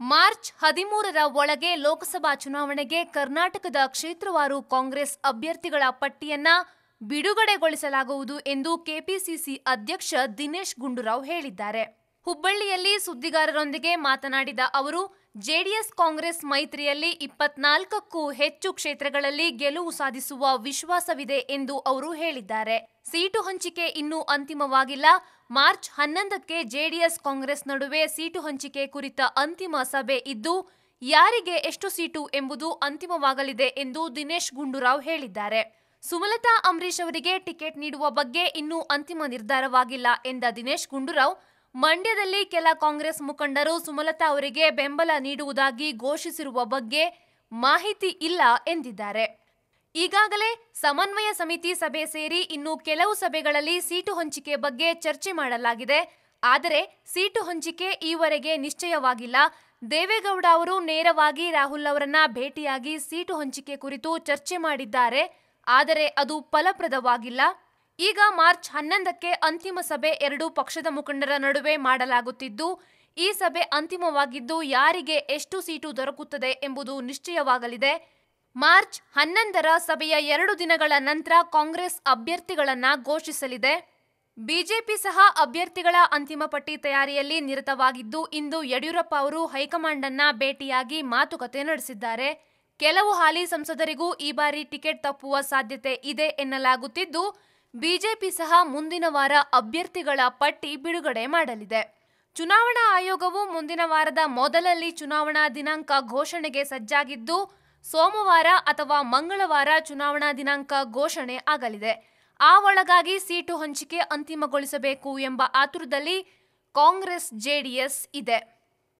March ಹದಿಮೂರರ ಒಳಗೆ ಲೋಕಸಭಾ ಚುನಾವಣೆಗೆ ಕರ್ನಾಟಕದ ಕ್ಷೇತ್ರವಾರು ಕಾಂಗ್ರೆಸ್ ಅಭ್ಯರ್ಥಿಗಳ ಪಟ್ಟಿಯನ್ನ ಬಿಡುಗಡೆಗೊಳಿಸಲಾಗುವುದು ಎಂದು ಕೆಪಿಸಿಸಿ ಅಧ್ಯಕ್ಷ ದಿನೇಶ್ ಗುಂಡೂರಾವ್ ಹೇಳಿದ್ದಾರೆ. ಹುಬ್ಬಳ್ಳಿಯಲ್ಲಿ ಸುದ್ದಿಗಾರರೊಂದಿಗೆ ಮಾತನಾಡಿದ ಅವರು, ಜೆಡಿಎಸ್ ಕಾಂಗ್ರೆಸ್ ಮೈತ್ರಿಯಲ್ಲಿ ಇಪ್ಪತ್ನಾಲ್ಕಕ್ಕೂ ಹೆಚ್ಚು ಕ್ಷೇತ್ರಗಳಲ್ಲಿ ಗೆಲುವು ಸಾಧಿಸುವ ವಿಶ್ವಾಸವಿದೆ ಎಂದು ಅವರು ಹೇಳಿದ್ದಾರೆ. ಸೀಟು ಹಂಚಿಕೆ ಇನ್ನೂ ಅಂತಿಮವಾಗಿಲ್ಲ. ಮಾರ್ಚ್ ಹನ್ನೊಂದಕ್ಕೆ ಜೆಡಿಎಸ್ ಕಾಂಗ್ರೆಸ್ ನಡುವೆ ಸೀಟು ಹಂಚಿಕೆ ಕುರಿತ ಅಂತಿಮ ಸಭೆ ಇದ್ದು, ಯಾರಿಗೆ ಎಷ್ಟು ಸೀಟು ಎಂಬುದು ಅಂತಿಮವಾಗಲಿದೆ ಎಂದು ದಿನೇಶ್ ಗುಂಡೂರಾವ್ ಹೇಳಿದ್ದಾರೆ. ಸುಮಲತಾ ಅಂಬರೀಶ್ ಅವರಿಗೆ ಟಿಕೆಟ್ ನೀಡುವ ಬಗ್ಗೆ ಇನ್ನೂ ಅಂತಿಮ ನಿರ್ಧಾರವಾಗಿಲ್ಲ ಎಂದ ದಿನೇಶ್ ಗುಂಡೂರಾವ್ ಮಂಡ್ಯದಲ್ಲಿ ಕೆಲ ಕಾಂಗ್ರೆಸ್ ಮುಖಂಡರು ಸುಮಲತಾ ಅವರಿಗೆ ಬೆಂಬಲ ನೀಡುವುದಾಗಿ ಘೋಷಿಸಿರುವ ಬಗ್ಗೆ ಮಾಹಿತಿ ಇಲ್ಲ ಎಂದಿದ್ದಾರೆ. ಈಗಾಗಲೇ ಸಮನ್ವಯ ಸಮಿತಿ ಸಭೆ ಸೇರಿ ಇನ್ನು ಕೆಲವು ಸಭೆಗಳಲ್ಲಿ ಸೀಟು ಹಂಚಿಕೆ ಬಗ್ಗೆ ಚರ್ಚೆ ಮಾಡಲಾಗಿದೆ. ಆದರೆ ಸೀಟು ಹಂಚಿಕೆ ಈವರೆಗೆ ನಿಶ್ಚಯವಾಗಿಲ್ಲ. ದೇವೇಗೌಡ ಅವರು ನೇರವಾಗಿ ರಾಹುಲ್ ಅವರನ್ನ ಭೇಟಿಯಾಗಿ ಸೀಟು ಹಂಚಿಕೆ ಕುರಿತು ಚರ್ಚೆ ಮಾಡಿದ್ದಾರೆ. ಆದರೆ ಅದು ಫಲಪ್ರದವಾಗಿಲ್ಲ. ಈಗ ಮಾರ್ಚ್ ಹನ್ನೊಂದಕ್ಕೆ ಅಂತಿಮ ಸಭೆ ಎರಡೂ ಪಕ್ಷದ ಮುಖಂಡರ ನಡುವೆ ಮಾಡಲಾಗುತ್ತಿದ್ದು, ಈ ಸಭೆ ಅಂತಿಮವಾಗಿದ್ದು ಯಾರಿಗೆ ಎಷ್ಟು ಸೀಟು ದೊರಕುತ್ತದೆ ಎಂಬುದು ನಿಶ್ಚಯವಾಗಲಿದೆ. ಮಾರ್ಚ್ ಹನ್ನೊಂದರ ಸಭೆಯ ಎರಡು ದಿನಗಳ ನಂತರ ಕಾಂಗ್ರೆಸ್ ಅಭ್ಯರ್ಥಿಗಳನ್ನ ಘೋಷಿಸಲಿದೆ. ಬಿಜೆಪಿ ಸಹ ಅಭ್ಯರ್ಥಿಗಳ ಅಂತಿಮ ಪಟ್ಟಿ ತಯಾರಿಯಲ್ಲಿ ನಿರತವಾಗಿದ್ದು, ಇಂದು ಯಡಿಯೂರಪ್ಪ ಅವರು ಹೈಕಮಾಂಡ್ ಅನ್ನ ಭೇಟಿಯಾಗಿ ಮಾತುಕತೆ ನಡೆಸಿದ್ದಾರೆ. ಕೆಲವು ಹಾಲಿ ಸಂಸದರಿಗೂ ಈ ಬಾರಿ ಟಿಕೆಟ್ ತಪ್ಪುವ ಸಾಧ್ಯತೆ ಇದೆ ಎನ್ನಲಾಗುತ್ತಿದ್ದು ಬಿಜೆಪಿ ಸಹ ಮುಂದಿನ ವಾರ ಅಭ್ಯರ್ಥಿಗಳ ಪಟ್ಟಿ ಬಿಡುಗಡೆ ಮಾಡಲಿದೆ. ಚುನಾವಣಾ ಆಯೋಗವು ಮುಂದಿನ ವಾರದ ಮೊದಲಲ್ಲಿ ಚುನಾವಣಾ ದಿನಾಂಕ ಘೋಷಣೆಗೆ ಸಜ್ಜಾಗಿದ್ದು, ಸೋಮವಾರ ಅಥವಾ ಮಂಗಳವಾರ ಚುನಾವಣಾ ದಿನಾಂಕ ಘೋಷಣೆ ಆಗಲಿದೆ. ಆ ಒಳಗಾಗಿ ಸೀಟು ಹಂಚಿಕೆ ಅಂತಿಮಗೊಳಿಸಬೇಕು ಎಂಬ ಆತುರದಲ್ಲಿ ಕಾಂಗ್ರೆಸ್ ಜೆಡಿಎಸ್ ಇದೆ.